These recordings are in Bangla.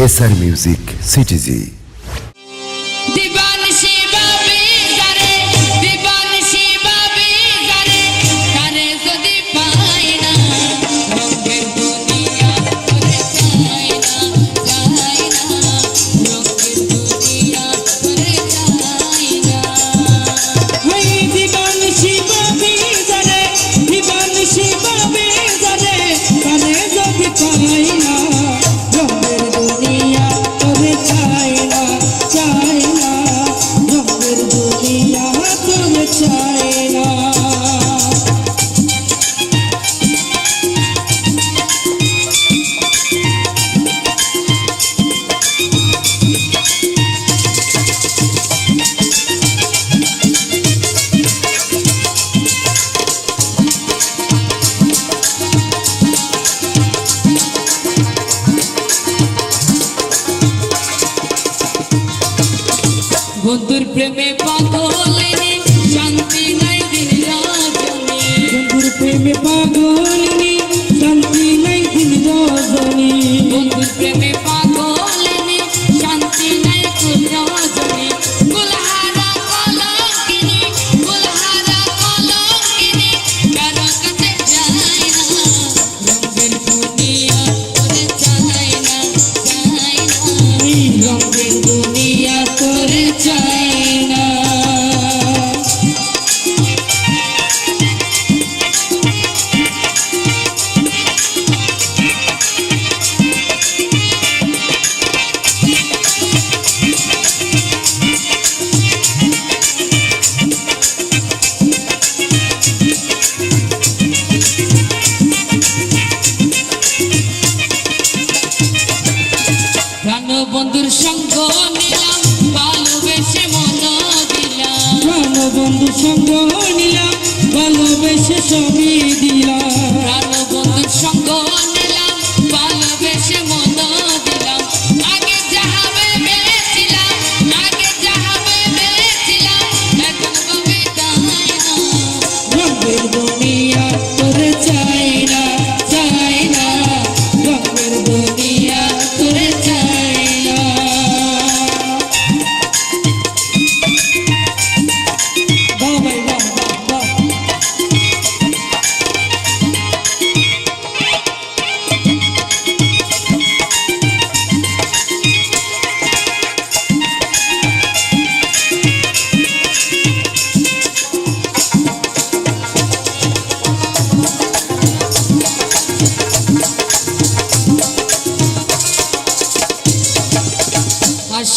Essa é a Music CTZ. বন্ধুর প্রেমে পাগল শান্তি নাই দিন বন্ধুর প্রেমে পাগল বন্ধু সঙ্গ নিলাম ভালোবেসে সবই দিলাম। ভালো বন্ধু সঙ্গ নিলাম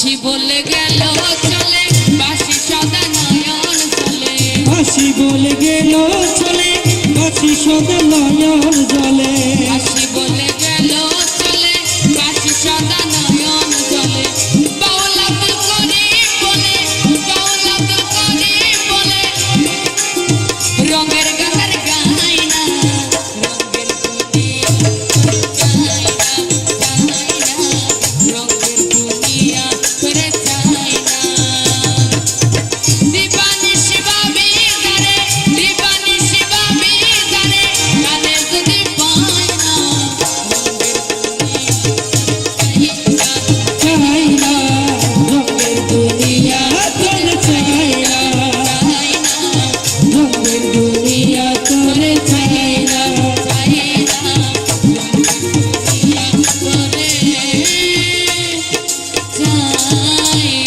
হাসি বলে গেল চলে। বাসি সদা নয়ন জলে। হাসি বলে গেল চলে। বাসি সদা নয়ন জলে। হাসি বলে Hare